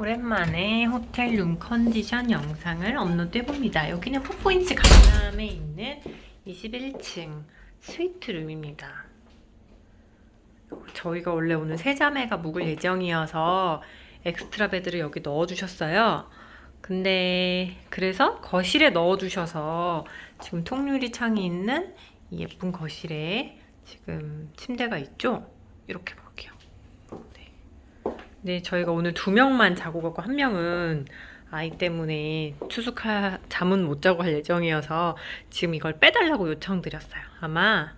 오랜만에 호텔 룸 컨디션 영상을 업로드해봅니다. 여기는 포포인츠 강남에 있는 21층 스위트 룸입니다. 저희가 원래 오늘 세 자매가 묵을 예정이어서 엑스트라 베드를 여기 넣어주셨어요. 근데 그래서 거실에 넣어주셔서 지금 통유리 창이 있는 이 예쁜 거실에 지금 침대가 있죠? 이렇게 볼게요. 네. 네, 저희가 오늘 두 명만 자고 가고 한 명은 아이 때문에 투숙하 잠은 못 자고 할 예정이어서 지금 이걸 빼달라고 요청드렸어요. 아마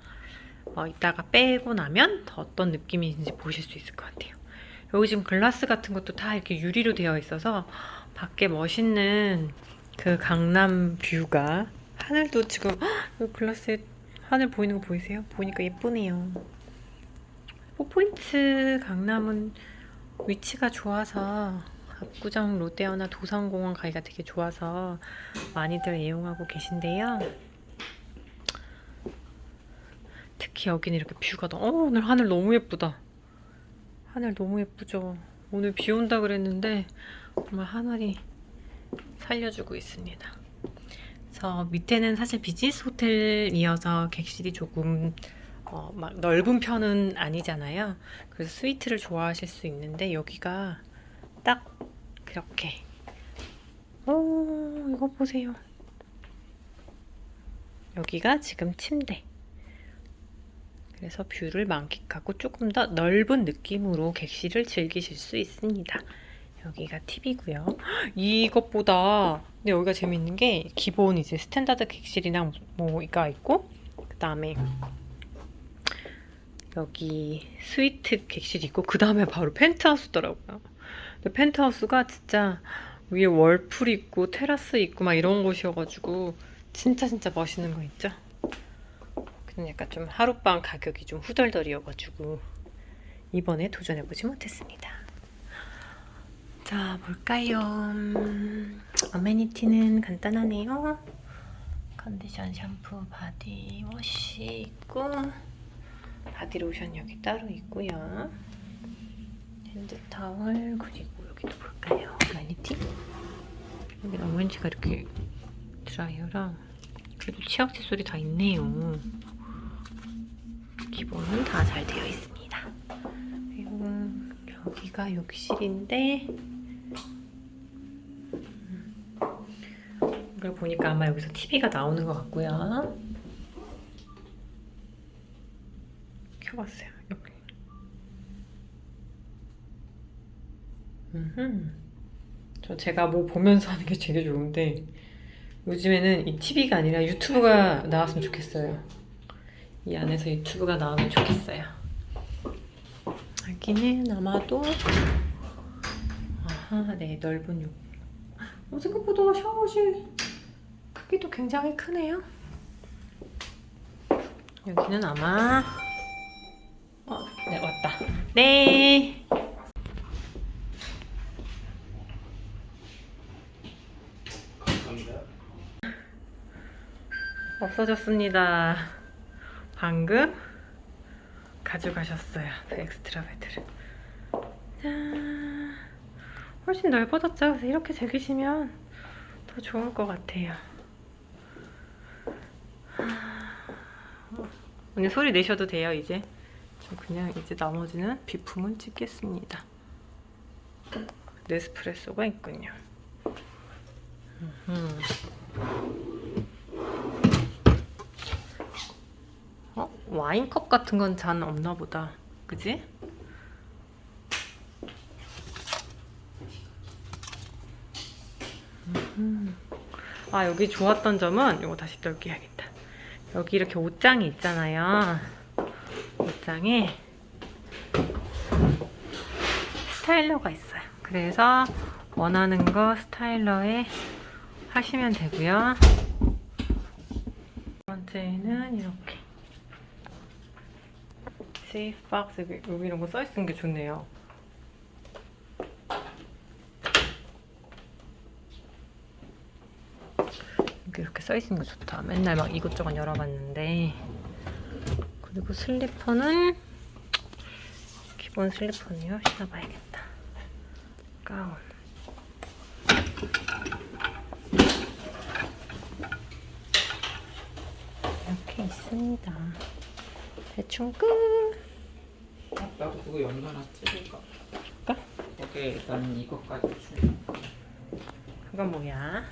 어, 이따가 빼고 나면 더 어떤 느낌인지 보실 수 있을 것 같아요. 여기 지금 글라스 같은 것도 다 이렇게 유리로 되어 있어서 밖에 멋있는 그 강남 뷰가 하늘도 지금 헉, 글라스에 하늘 보이는 거 보이세요? 보니까 예쁘네요. 포포인트 강남은 위치가 좋아서 압구정 롯데어나 도산공원 가기가 되게 좋아서 많이들 이용하고 계신데요. 특히 여기는 이렇게 뷰가 너무 어, 오늘 하늘 너무 예쁘다. 하늘 너무 예쁘죠. 오늘 비 온다 그랬는데 정말 하늘이 살려주고 있습니다. 그래서 밑에는 사실 비즈니스 호텔이어서 객실이 조금 어, 막 넓은 편은 아니잖아요. 그래서 스위트를 좋아하실 수 있는데 여기가 딱 그렇게. 오, 이거 보세요. 여기가 지금 침대. 그래서 뷰를 만끽하고 조금 더 넓은 느낌으로 객실을 즐기실 수 있습니다. 여기가 팁이고요. 이것보다 근데 여기가 재밌는 게 기본 이제 스탠다드 객실이랑 뭐가 있고 그 다음에 여기 스위트 객실이 있고 그 다음에 바로 펜트하우스더라고요. 근데 펜트하우스가 진짜 위에 월풀 있고 테라스 있고 막 이런 곳이어가지고 진짜 진짜 멋있는 거 있죠? 근데 약간 좀 하룻밤 가격이 좀 후덜덜이어가지고 이번에 도전해보지 못했습니다. 자, 볼까요? 음, 어메니티는 간단하네요. 컨디션 샴푸, 바디 워시 있고 바디로션 여기 따로 있고요. 핸드타월 그리고 여기도 볼까요? 어메니티? 여기 어메니티가 이렇게 드라이어랑 그래도 치약 칫솔이 다 있네요. 기본은 다 잘 되어 있습니다. 그리고 여기가 욕실인데 이걸 보니까 아마 여기서 TV가 나오는 것 같고요. 켜봤어요. 여기. 음흠. 저 제가 뭐 보면서 하는 게 되게 좋은데 요즘에는 이 TV가 아니라 유튜브가 나왔으면 좋겠어요. 이 안에서 유튜브가 나오면 좋겠어요. 여기는 아마도 아하, 네 넓은 욕. 어, 생각보다 샤워실 크기도 굉장히 크네요. 여기는 아마 어, 네 왔다. 네. 없어졌습니다. 방금 가져가셨어요. 그 엑스트라 베드를. 짠. 훨씬 넓어졌죠? 그래서 이렇게 즐기시면 더 좋을 것 같아요. 오늘 소리 내셔도 돼요, 이제. 저 그냥 이제 나머지는 비품은 찍겠습니다. 네스프레소가 있군요. 어? 와인컵 같은 건 잔 없나 보다. 그지? 음. 아, 여기 좋았던 점은 이거 다시 넓게해야겠다. 여기 이렇게 옷장이 있잖아요. 옷장에 스타일러가 있어요. 그래서 원하는 거 스타일러에 하시면 되고요. 두 번째는 이렇게 세이프 박스 여기, 이런 거 써있는 게 좋네요. 이렇게 써있는 거 좋다. 맨날 막 이것저것 열어봤는데 그리고 슬리퍼는 기본 슬리퍼는요 신어봐야겠다. 가운. 이렇게 있습니다. 대충 끝. 어, 나도 그거 연달아 찍을까? 그까? 거기에 일단 이것까지 줄. 그건 뭐야?